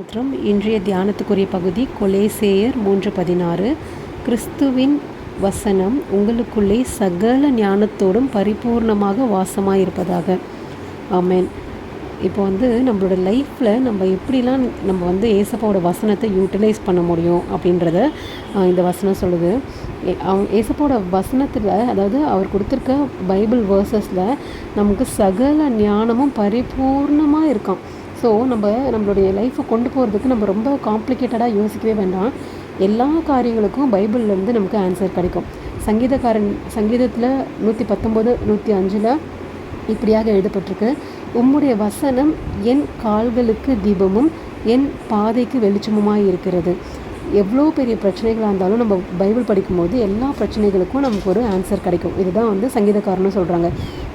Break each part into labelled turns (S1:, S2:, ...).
S1: ஸ்தோத்திரம் இன்றைய தியானத்துக்குரிய பகுதி கொலேசேயர் மூன்று பதினாறு. கிறிஸ்துவின் வசனம் உங்களுக்குள்ளே சகல ஞானத்தோடும் பரிபூர்ணமாக வாசமாயிருப்பதாக. ஆமேன். இப்போ வந்து நம்மளோட லைஃப்பில் நம்ம எப்படிலாம் நம்ம வந்து ஏசப்பாவோட வசனத்தை யூட்டிலைஸ் பண்ண முடியும் அப்படின்றத இந்த வசனம் சொல்லுது. அவங்க ஏசப்பாவோட வசனத்தில் அதாவது அவர் கொடுத்துருக்க பைபிள் வேர்சஸில் நமக்கு சகல ஞானமும் பரிபூர்ணமாக இருக்கான் ஸோ நம்ம நம்மளுடைய லைஃப்பை கொண்டு போகிறதுக்கு நம்ம ரொம்ப காம்ப்ளிகேட்டடாக யோசிக்கவே வேண்டாம். எல்லா காரியங்களுக்கும் பைபிள்லேருந்து நமக்கு ஆன்சர் கிடைக்கும். சங்கீதக்காரன் சங்கீதத்தில் நூற்றி பத்தொம்போது நூற்றி அஞ்சில் இப்படியாக எழுதப்பட்டிருக்கு. உம்முடைய வசனம் என் கால்களுக்கு தீபமும் என் பாதைக்கு வெளிச்சமுமாய் இருக்கிறது. எவ்வளோ பெரிய பிரச்சனைகளாக இருந்தாலும் நம்ம பைபிள் படிக்கும்போது எல்லா பிரச்சனைகளுக்கும் நமக்கு ஒரு ஆன்சர் கிடைக்கும். இதுதான் வந்து சங்கீதக்காரனும் சொல்கிறாங்க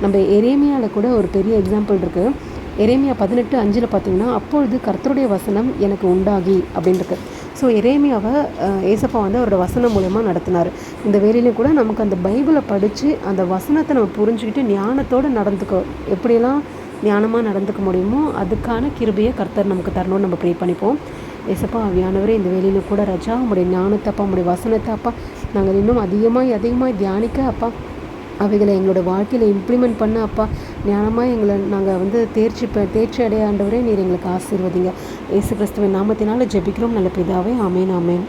S1: நம்ம எரேமியாவில் கூட ஒரு பெரிய எக்ஸாம்பிள் இருக்குது எரேமியா பதினெட்டு அஞ்சில் பார்த்தீங்கன்னா அப்பொழுது கர்த்தருடைய வசனம் எனக்கு உண்டாகி அப்படின்னு ஸோ எரேமியாவை ஏசப்பா வந்து அவரோட வசனம் மூலயமா நடத்தினார். இந்த வேலையிலையும் கூட நமக்கு அந்த பைபிளை படித்து அந்த வசனத்தை நம்ம புரிஞ்சுக்கிட்டு ஞானத்தோடு நடந்துக்க எப்படியெல்லாம் ஞானமாக நடந்துக்க முடியுமோ அதுக்கான கிருபையை கர்த்தர் நமக்கு தரணும்னு நம்ம ப்ரே பண்ணிப்போம். ஏசப்பா அவியானவரே இந்த வேலையில கூட ரஜா உங்களுடைய ஞானத்தை அப்பா உங்களுடைய வசனத்தை அப்பா நாங்கள் இன்னும் அதிகமாக அதிகமாக தியானிக்க அப்பா அவைகளை எங்களோட வாழ்க்கையில் இம்ப்ளிமெண்ட் பண்ண அப்பா ஞானமாக எங்களை நாங்கள் வந்து தேர்ச்சி பெ தேர்ச்சி அடைய ஆண்டவரே நீர் எங்களுக்கு ஆசீர்வதிங்க. இயேசு கிறிஸ்துவின் நாமத்தினால ஜெபிக்கிறோம். நல்ல பிதாவே ஆமேன் ஆமேன்.